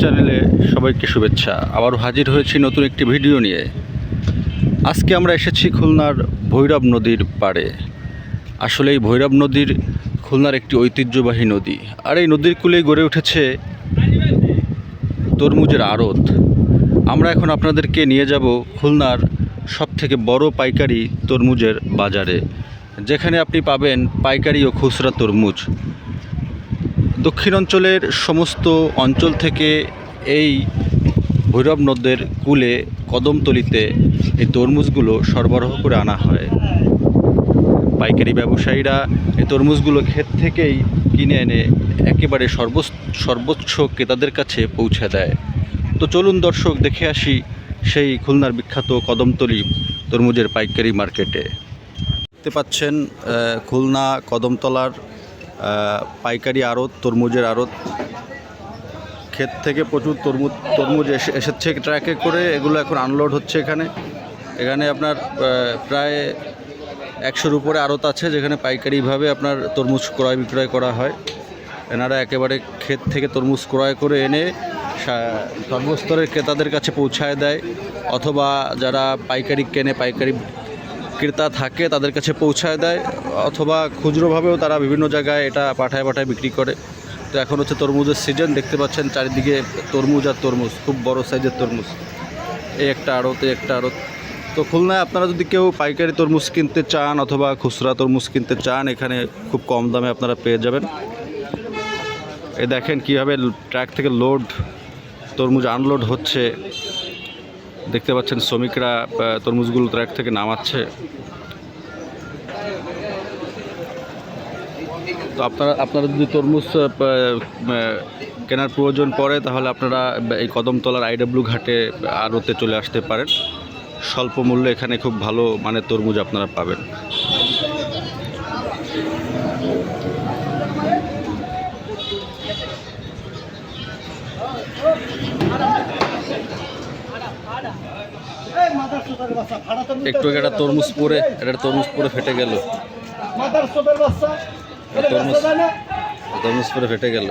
চ্যানেলে সবাইকে শুভেচ্ছা। আবারও হাজির হয়েছি নতুন একটি ভিডিও নিয়ে। আজকে আমরা এসেছি খুলনার ভৈরব নদীর পাড়ে। আসলে এই ভৈরব নদীর খুলনার একটি ঐতিহ্যবাহী নদী। আর এই নদীর কূলেই গড়ে উঠেছে তরমুজের আড়ত। আমরা এখন আপনাদেরকে নিয়ে যাব খুলনার সবথেকে বড় পাইকারি তরমুজের বাজারে। যেখানে আপনি পাবেন পাইকারি ও খুচরা তরমুজ। দক্ষিণ অঞ্চলের সমস্ত অঞ্চল থেকে এই ভৈরব নদের কূলে কদমতলিতে এই তরমুজগুলো সরবরাহ করে আনা হয়। পাইকারি ব্যবসায়ীরা এই তরমুজগুলো ক্ষেত থেকেই কিনে এনে একেবারে সর্ব সর্বোচ্চ ক্রেতাদের কাছে পৌঁছে দেয়। তো চলুন দর্শক, দেখে আসি সেই খুলনার বিখ্যাত কদমতলি তরমুজের পাইকারি মার্কেটে। দেখতে পাচ্ছেন খুলনা কদমতলার পাইকারি আড়ত, তরমুজের আড়ত। ক্ষেত থেকে প্রচুর তরমুজ তরমুজ এসে এসেছে ট্র্যাকে করে, এগুলো এখন আনলোড হচ্ছে এখানে। এখানে আপনার প্রায় একশোর উপরে আড়ত আছে, যেখানে পাইকারিভাবে আপনার তরমুজ ক্রয় বিক্রয় করা হয়। এনারা একেবারে ক্ষেত থেকে তরমুজ ক্রয় করে এনে সর্বস্তরের ক্রেতাদের কাছে পৌঁছায় দেয়, অথবা যারা পাইকারি কেনে, পাইকারি ক্রেতা থাকে, তাদের কাছে পৌঁছায় দেয়, অথবা খুচরোভাবেও তারা বিভিন্ন জায়গায় এটা পাঠায় পাঠায় বিক্রি করে। তো এখন হচ্ছে তরমুজের সিজন দেখতে পাচ্ছেন চারিদিকে তরমুজ আর তরমুজ, খুব বড় সাইজের তরমুজ। এই একটা আড়ত, এই একটা আড়ত। তো খুলনায় আপনারা যদি কেউ পাইকারি তরমুজ কিনতে চান অথবা খুচরা তরমুজ কিনতে চান, এখানে খুব কম দামে আপনারা পেয়ে যাবেন। এ দেখেন কীভাবে ট্র্যাক থেকে লোড তরমুজ আনলোড হচ্ছে। দেখতে পাচ্ছেন শ্রমিকরা তরমুজগুলো ট্র্যাক থেকে নামাচ্ছে। তো আপনারা আপনারা যদি তরমুজ কেনার প্রয়োজন পড়ে, তাহলে আপনারা এই কদমতলার আইডব্লিউ ঘাটে আড়তে চলে আসতে পারেন। স্বল্প মূল্যে এখানে খুব ভালো মানের তরমুজ আপনারা পাবেন। একটু একটা তরমুজ পরে একটা তরমুজ পরে ফেটে গেল। তরমুজ তরমুজ পরে ফেটে গেল।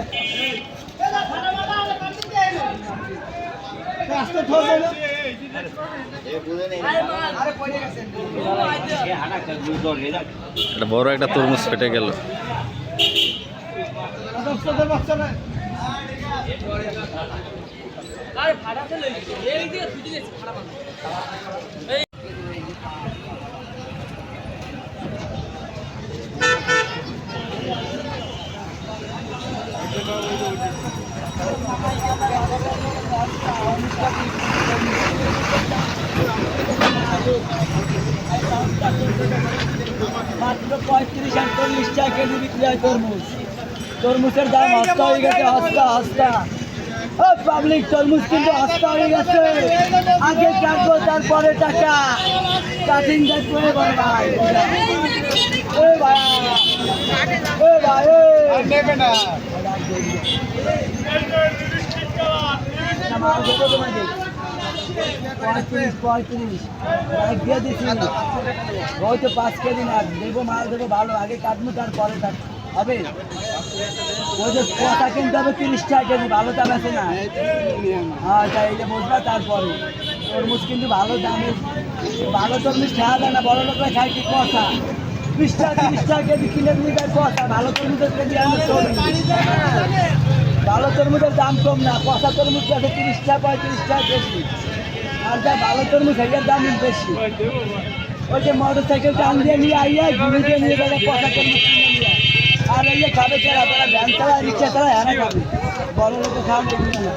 একটা বড় একটা তরমুজ ফেটে গেল। মাত্র পঁয়ত্রিশ আর চল্লিশ টাকা কেজি বিক্রি হয় তরমুজ। তরমুজের দাম হস্তা হয়ে গেছে হস্তা হস্তা ও পাবলিক তরমুজ কিন্তু হস্তা হয়ে গেছে। আগে কাটবো, তারপরে টাকা। কাটিং কাট করে ভাই। ভাই। পঁয়ত্রিশ পঁয়ত্রিশ। দিয়ে দিচ্ছি হয়তো পাঁচ কেজি না, দেবো মাল দেবো ভালো, আগে কাটবো, তারপরে কাট হবে? ওই যে কথা কিনতে হবে তিরিশ টাকা কেজি, ভালো দাম আছে না? হ্যাঁ তাই এটা বুঝবা তারপরে। তরমুজ কিন্তু ভালো দামে ভালো তরমুজ খাওয়া যায় না, বড় লোকরা খায় কি কথা? বিশ টাকা কেজি কিনে নিয়ে যায় কথা। ভালো তরমুজের কেজি ভালো তরমুজের দাম কম না কষা তরমুজ আছে তিরিশ টাকা বেশি আর যা ভালো তরমুজ এটার দাম বেশি। ওই যে মোটর সাইকেল টান দিয়ে নিয়ে আইয়া ঘুরে দিয়ে নিয়ে যাবে কষা তরমুজ। আর এই যে খাবে তারা তারা ভ্যান চালা, রিক্সা চালা হ্যাঁ খাবে বড় লোক খাওয়া দেখবে না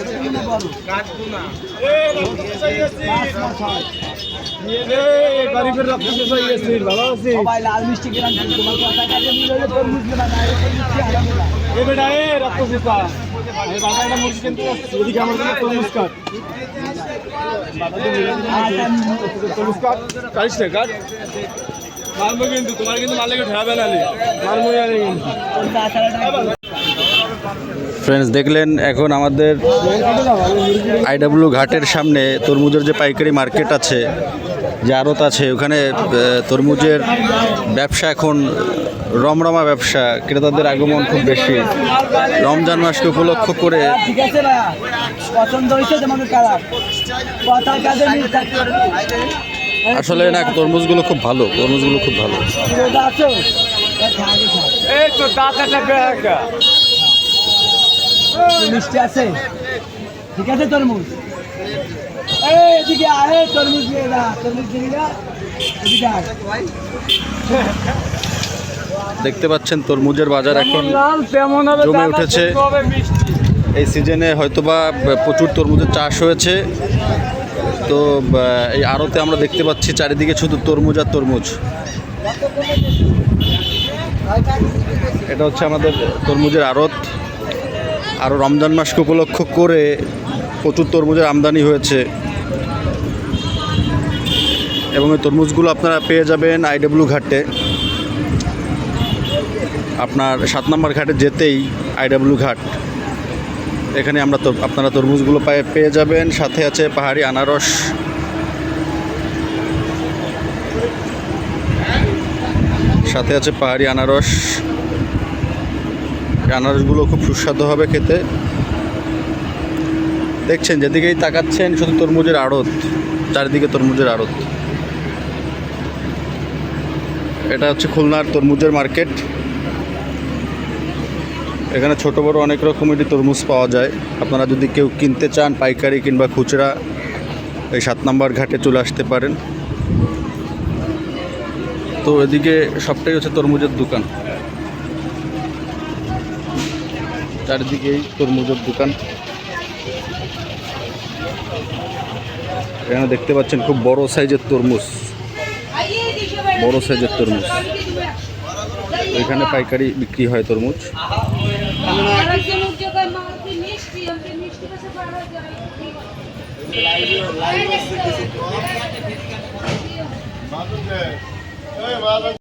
ছোট না বড়? পাঁচ মাস হয়। সবাই লাল মিষ্টি কিরাম তোমার কথা কাজে মিলে হলে তরমুজ নেবা না এই তরমুজ কি আমি কিন্তু তোমার কিন্তু মালে ঠেয়াবে না কিন্তু। ফ্রেন্ডস দেখলেন এখন আমাদের আইডাব্লিউ ঘাটের সামনে তরমুজের যে পাইকারি মার্কেট আছে যে আড়ত আছে ওখানে তরমুজের ব্যবসা এখন রমরমা ব্যবসা ক্রেতাদের আগমন খুব বেশি। রমজান মাসকে উপলক্ষ করে ঠিক আছে ভাইয়া পছন্দ হয়েছে কথা কাজে আসলে না তরমুজগুলো খুব ভালো তরমুজগুলো খুব ভালো। মিষ্টি আছে? ঠিক আছে তরমুজ? এদিকে আয় তরমুজ নিয়ে যা তরমুজ নিয়ে যা। এদিকে আয়। দেখতে পাচ্ছেন তরমুজের বাজার এখন জমে উঠেছে। এই সিজনে হয়তোবা প্রচুর তরমুজের চাষ হয়েছে। তো এই আড়তে আমরা দেখতে পাচ্ছি চারিদিকে শুধু তরমুজ আর তরমুজ। এটা হচ্ছে আমাদের তরমুজের আড়ত। আরও রমজান মাসকে উপলক্ষ করে প্রচুর তরমুজের আমদানি হয়েছে। এবং এই তরমুজগুলো আপনারা পেয়ে যাবেন আইডব্লিউ ঘাটে। আপনার সাত নম্বর ঘাটে যেতেই আইডব্লিউ ঘাট। এখানে আমরা তো আপনারা তরমুজগুলো পায়ে পেয়ে যাবেন। সাথে আছে পাহাড়ি আনারস। সাথে আছে পাহাড়ি আনারস। আনারসগুলো খুব সুস্বাদু হবে খেতে। দেখছেন, যেদিকেই তাকাচ্ছেন, শুধু তরমুজের আড়ত। চারিদিকে তরমুজের আড়ত। এটা হচ্ছে খুলনার তরমুজের মার্কেট। এখানে ছোট বড় অনেক রকমেরই তরমুজ পাওয়া যায়। আপনারা যদি কেউ কিনতে চান, পাইকারি কিংবা খুচরা, এই সাত নম্বর ঘাটে চলে আসতে পারেন। তো এদিকে সবটাই হচ্ছে তরমুজের দোকান। চারিদিকেই তরমুজের দোকান। এখানে দেখতে পাচ্ছেন খুব বড় সাইজের তরমুজ। বড় সাইজের তরমুজ। এখানে পাইকারি বিক্রি হয় তরমুজ।